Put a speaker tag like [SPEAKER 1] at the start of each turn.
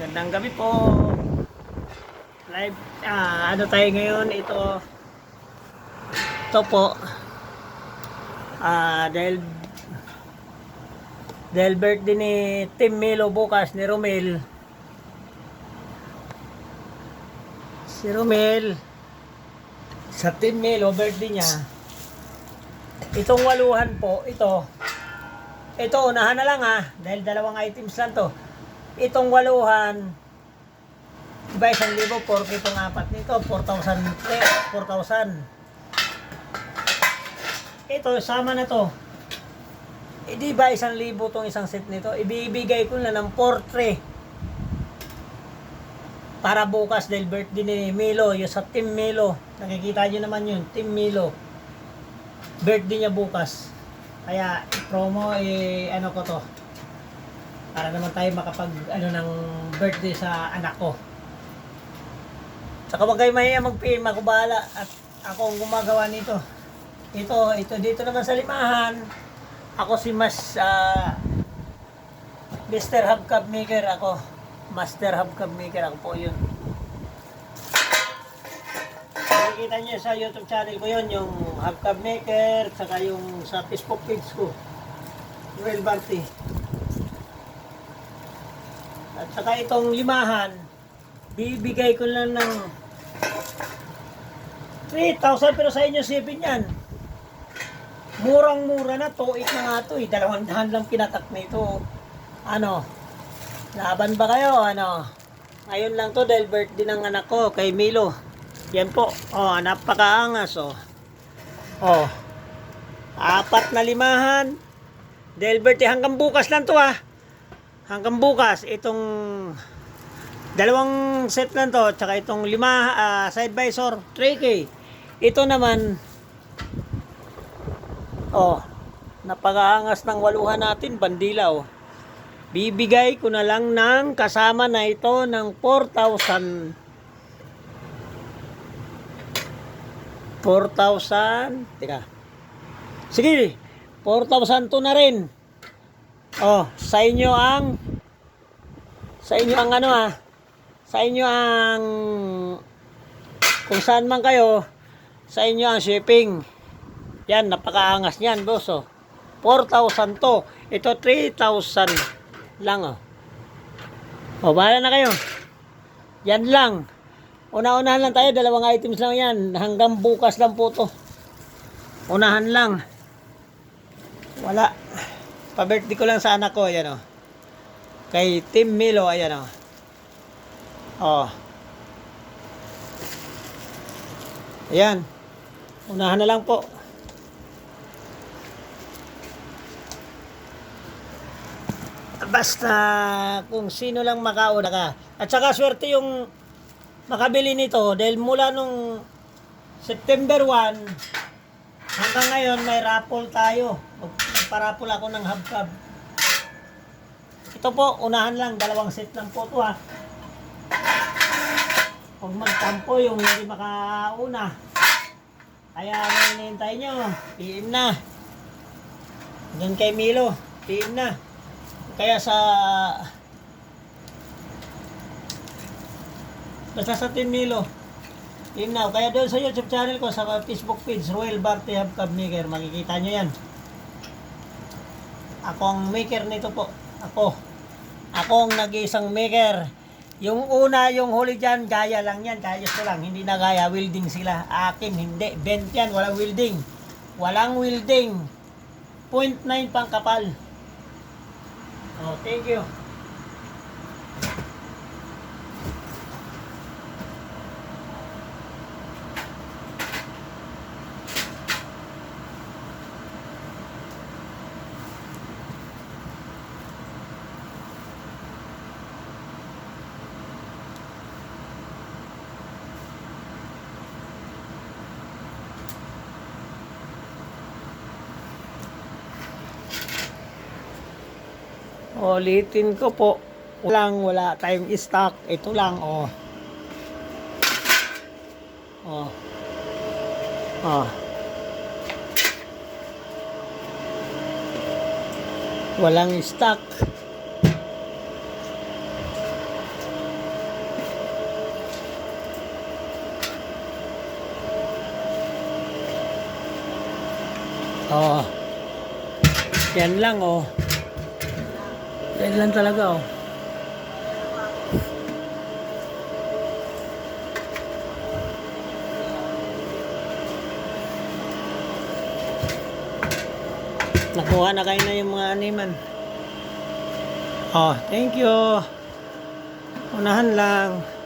[SPEAKER 1] Magandang gabi po. Live, ah, ano tayo ngayon? Ito, ito po. Ah, dahil, dahil birthday ni Tim Melo bukas, ni Romel. Si Romel, sa Tim Melo, birthday niya. Itong waluhan po, ito, ito, unahan na lang ha, dahil dalawang items lang to. Itong waluhan, Diba isang libo, 4K itong apat nito, 4,000, eh, 4,000. Ito, sama na to. Eh, di ba isang libo tong isang set nito? Ibibigay ko na ng 4 para bukas dahil birthday ni Milo, yung sa Team Milo. Nakikita nyo naman yun, Team Milo. Birthday niya bukas. Kaya, promo, eh, ano ko to. Para naman tayo makapag, ano, ng birthday sa anak ko. Saka wag kayo mahiya mag-PM, ako bahala at ako ang gumagawa nito. Ito, ito dito naman sa limahan. Ako si Mas ah, Mr. Hubcap Maker ako. Master Hubcap Maker ako po yun. Nakikita niyo sa YouTube channel ko yun, yung Hubcap Maker, saka yung sa Facebook page ko. Noel Barty. At saka itong limahan, bibigay ko lang ng 3,000 pero sa inyo 7 yan. Murang-mura na, tuik na nga to eh. Dalawang dahan lang pinatak nito. Ano? Laban ba kayo? Ano? Ngayon lang to dahil birthday ng anak ko kay Milo. Yan po. Oh, napakaangas oh. Oh. Apat na limahan. Dahil birthday hanggang bukas lang to ah. Hanggang bukas itong dalawang set lang to tsaka itong lima ah, side visor 3K. Ito naman oh napakaangas ng waluhan natin bandila oh. Bibigay ko na lang ng kasama na ito ng 4,000 4,000 Teka Sige 4,000 to na rin Oh, sa inyo ang sa inyo ang ano ah. Sa inyo ang kung saan man kayo sa inyo ang shipping. Yan napakaangas niyan boss oh. 4,000 to. Ito 3,000 lang oh. Oh bahala na kayo. Yan lang. Una-unahan lang tayo dalawang items lang yan. Hanggang bukas lang po to. Unahan lang. Wala pa-birthday ko lang sa anak ko yan oh kay Tim Milo ayan oh Oh. Ayan. Unahan na lang po. Basta kung sino lang makauna ka. At saka swerte yung makabili nito dahil mula nung September 1 hanggang ngayon may raffle tayo. Nagparapol ako ng hubcab. Ito po, unahan lang. Dalawang set lang po ito ha. Huwag magtampo yung hindi makauna. Kaya hinihintay nyo? PM na. Doon kay Milo, PM na. Kaya sa... Basta sa Team Milo. PM na. Kaya doon sa YouTube channel ko, sa Facebook page, Royal Barty Hubcab Maker, makikita nyo yan. Ako ang maker nito po. Ako. Ako ang nag-iisang maker. Yung una, yung huli dyan, gaya lang yan. Kaya ko lang, hindi na gaya. Welding sila. Akin, hindi. Bent yan, walang welding. Walang welding. 0.9 pang kapal. Oh, thank you. Ulitin ko po. Walang wala tayong stock. Ito lang oh. Oh. Oh. Walang stock. Oh. Yan lang oh. Yan lang talaga oh. Nakuha na kayo na yung mga animan. Oh, thank you. Unahan lang.